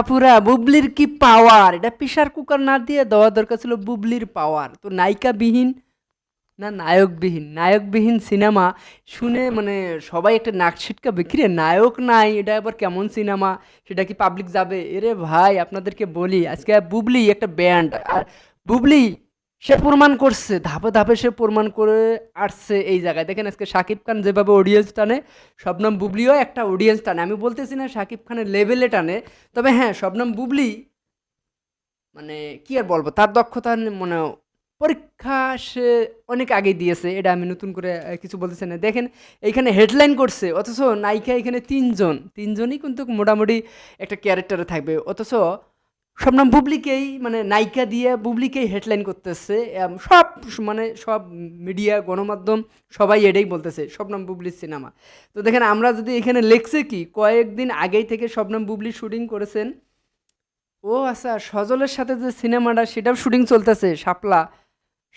আপুরা, বুবলির কি পাওয়ার এটা প্রেশার কুকার না দিয়ে দেওয়া দরকার ছিল বুবলির পাওয়ার তো নায়িকাবিহীন না নায়কবিহীন? নায়কবিহীন সিনেমা শুনে মানে সবাই একটা নাক ছিটকা বিক্রি নায়ক নাই, এটা আবার কেমন সিনেমা সেটা কি পাবলিক যাবে? এরে ভাই, আপনাদেরকে বলি, আজকে বুবলি একটা ব্যান্ড আর বুবলি সে প্রমাণ করছে, ধাপে ধাপে সে প্রমাণ করে আসছে এই জায়গায়। দেখেন আজকে শাকিব খান যেভাবে অডিয়েন্স টানে, শবনম বুবলিও একটা অডিয়েন্স টানে। আমি বলতেছি না শাকিব খানের লেভেলে টানে, তবে হ্যাঁ শবনম বুবলি মানে কি আর বলব, তার দক্ষতা মানে পরীক্ষা সে অনেক আগে দিয়েছে, এটা আমি নতুন করে কিছু বলতেছি না। দেখেন, এইখানে হেডলাইন করছে, অথচ নায়িকা এখানে তিনজন, তিনজনই কিন্তু মোটামুটি একটা ক্যারেক্টারে থাকবে। অথচ শবনম বুবলিকেই মানে নায়িকা দিয়ে বুবলিকেই হেডলাইন করতেছে সব মানে সব মিডিয়া গণমাধ্যম, সবাই এটাই বলতেছে শবনম বুবলির সিনেমা তো দেখেন, আমরা যদি এখানে লেখছে কি, কয়েকদিন আগেই থেকে শবনম বুবলি শুটিং করেছেন, ও আচ্ছা সজলের সাথে যে সিনেমাটা সেটাও শুটিং চলতেছে, শাপলা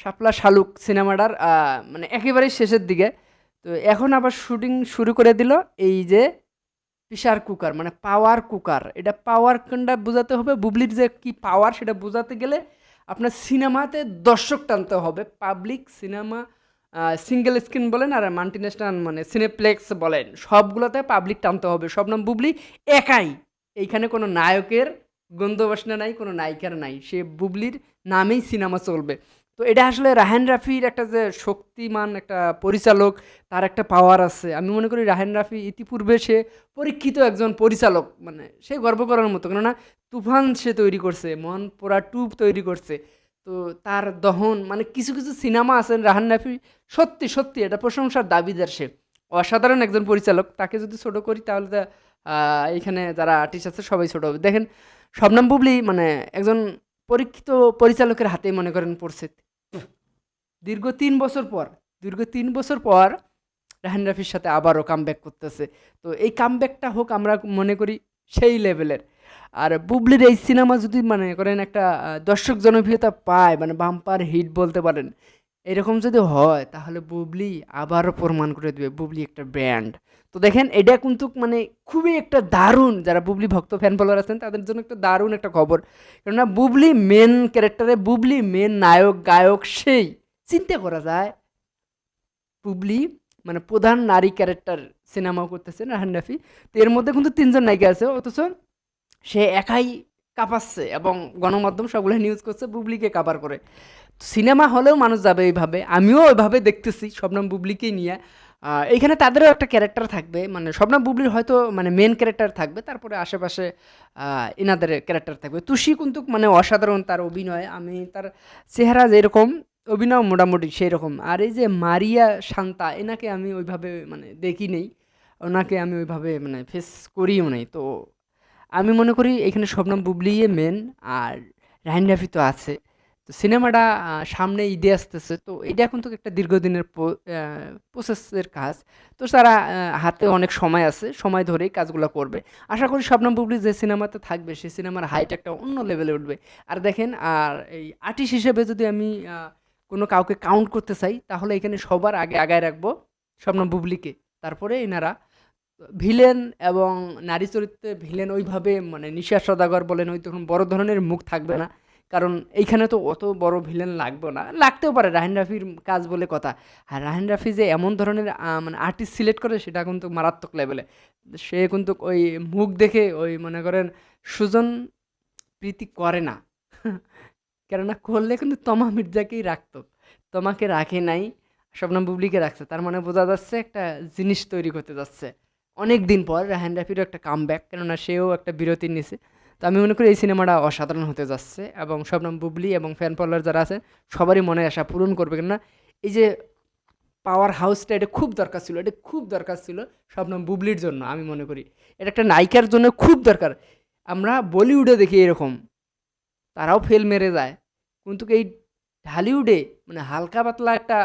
শাপলা শালুক সিনেমাটার মানে একেবারেই শেষের দিকে। তো এখন আবার শুটিং শুরু করে দিল, এই যে প্রেশার কুকার মানে পাওয়ার কুকার এটা পাওয়ার কোনটা বোঝাতে হবে? বুবলির যে কি পাওয়ার সেটা বোঝাতে গেলে আপনার সিনেমাতে দর্শক টানতে হবে। পাবলিক সিনেমা সিঙ্গেল স্ক্রিন বলেন আর মাল্টিনেশনাল মানে সিনেপ্লেক্স বলেন, সবগুলোতে পাবলিক টানতে হবে। সব নাম বুবলি একাই। এইখানে কোনো নায়কের গন্ধবাসনা নাই, কোনো নায়িকার নাই। সে বুবলির নামেই সিনেমা চলবে। তো এটা আসলে রাহান রাফির একটা যে শক্তিমান একটা পরিচালক, তার একটা পাওয়ার আছে। আমি মনে করি রাহান রাফি ইতিপূর্বে সে পরীক্ষিত একজন পরিচালক মানে সে গর্ব করার মতো। কেননা তুফান সে তৈরি করছে মন পোড়া টুপ তৈরি করছে। তো তার দহন মানে কিছু কিছু সিনেমা আছেন রাহান রাফি, সত্যি সত্যি এটা প্রশংসার দাবিদার সে। অসাধারণ একজন পরিচালক, তাকে যদি ছোট করি তাহলে এখানে যারা আর্টিস্ট আছে সবাই ছোট হবে। দেখেন, শবনম বুবলি মানে একজন পরীক্ষিত পরিচালকের হাতে মনে করেন পড়ছে। দীর্ঘ তিন বছর পর, দীর্ঘ তিন বছর পর রাহান রাফির সাথে আবারও কামব্যাক করতেছে। তো এই কামব্যাকটা হোক আমরা মনে করি সেই লেভেলের আর বুবলির এই সিনেমা যদি মানে করেন একটা দর্শক জনপ্রিয়তা পায় মানে বাম্পার হিট বলতে পারেন, এরকম যদি হয়, তাহলে বুবলি আবারও প্রমাণ করে দেবে, বুবলি একটা ব্র্যান্ড তো দেখেন, এটা কিন্তু মানে খুবই একটা দারুণ, যারা বুবলি ভক্ত ফ্যান ফলোয়ার আছেন, তাদের জন্য একটা দারুণ একটা খবর। কেননা বুবলি মেন ক্যারেক্টারে বুবলি মেন নায়ক, গায়ক সেই। চিন্তা করা যায়। বুবলি মানে প্রধান নারী ক্যারেক্টার সিনেমাও করতেছে রাহান রাফি তো এর মধ্যে কিন্তু তিনজন নায়িকা আছে, অথচ সে একাই কাঁপাচ্ছে এবং গণমাধ্যম সবগুলো নিউজ করছে বুবলিকে কাবার করে। সিনেমা হলেও মানুষ যাবে এইভাবে, আমিও ওইভাবে দেখতেছি, শবনম বুবলিকেই নিয়ে। এইখানে তাদেরও একটা ক্যারেক্টার থাকবে মানে শবনম বুবলির হয়তো মানে মেন ক্যারেক্টার থাকবে, তারপরে আশেপাশে এনাদের ক্যারেক্টার থাকবে। তুষি কিন্তু মানে অসাধারণ তার অভিনয়, আমি তার চেহারা যেরকম অভিনয় মোটামুটি সেই রকম আর এই যে মারিয়া শান্তা, এনাকে আমি ওইভাবে মানে দেখি নেই। ওনাকে আমি ওইভাবে মানে ফেস করিও নাই। তো আমি মনে করি এখানে শবনম বুবলিয়ে মেন আর রাহিন রাফি তো আছে। তো সিনেমাটা সামনে ঈদে আসতেছে। তো এটা এখন তো একটা দীর্ঘদিনের প্রসেসের কাজ। তো তারা হাতে অনেক সময় আছে, সময় ধরেই কাজগুলো করবে। আশা করি শবনম বুবলি যে সিনেমাতে থাকবে সেই সিনেমার হাইট একটা অন্য লেভেলে উঠবে। আর দেখেন, আর এই আর্টিস্ট হিসেবে যদি আমি কোনো কাউকে কাউন্ট করতে চাই, তাহলে এখানে সবার আগে আগায় রাখব স্বপ্ন বুবলিকে। তারপরে এনারা ভিলেন এবং নারী চরিত্রে ভিলেন ওইভাবে মানে নিশা সদাগর বলেন ওই তখন বড় ধরনের মুখ থাকবে না। কারণ এইখানে তো অত বড় ভিলেন লাগবে না। লাগতেও পারে রাহিন রাফির কাজ বলে কথা। আর রাহিন রাফি যে এমন ধরনের মানে আর্টিস্ট সিলেক্ট করে, সেটা কিন্তু মারাত্মক লেভেলে সে কিন্তু ওই মুখ দেখে ওই মনে করেন সুজন প্রীতি করে না। কেননা করলে কিন্তু তমা মির্জাকেই রাখতো। তোমাকে রাখে নাই, শবনম বুবলিকে রাখছে। তার মানে বোঝা যাচ্ছে একটা জিনিস তৈরি করতে যাচ্ছে। অনেক দিন পর রাহান রাফিরও একটা কাম ব্যাক কেননা সেও একটা বিরতি নিছে। তো আমি মনে করি এই সিনেমাটা অসাধারণ হতে যাচ্ছে এবং শবনম বুবলি এবং ফ্যান ফলোয়ার যারা আছে সবারই মনে আশা পূরণ করবে। কেননা এই যে পাওয়ার হাউসটা এটা খুব দরকার ছিল, এটা খুব দরকার ছিল শবনম বুবলির জন্য, আমি মনে করি। এটা একটা নায়িকার জন্য খুব দরকার। আমরা বলিউডে দেখি এরকম। তারাও ফেল মেরে যায়। কিন্তু এই ঢালিউডে মানে হালকা পাতলা একটা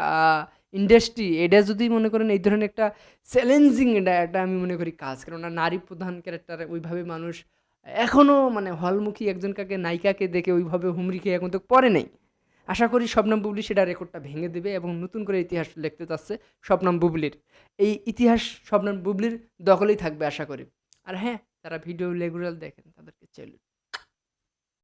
ইন্ডাস্ট্রি এটা যদি মনে করেন এই ধরনের একটা চ্যালেঞ্জিং এটা একটা আমি মনে করি কাজ। কেননা নারী প্রধান ক্যারেক্টার ওইভাবে মানুষ এখনও মানে হলমুখী একজনকাকে নায়িকাকে দেখে ওইভাবে হুমড়ি খেয়ে এখন তো পরে নেই। আশা করি শবনম বুবলি সেটা রেকর্ডটা ভেঙে দেবে এবং নতুন করে ইতিহাস লিখতে চাচ্ছে শবনম বুবলির। এই ইতিহাস শবনম বুবলির দখলেই থাকবে আশা করি। আর হ্যাঁ তারা ভিডিও রেগুলার দেখেন, তাদেরকে চ্যালেঞ্জ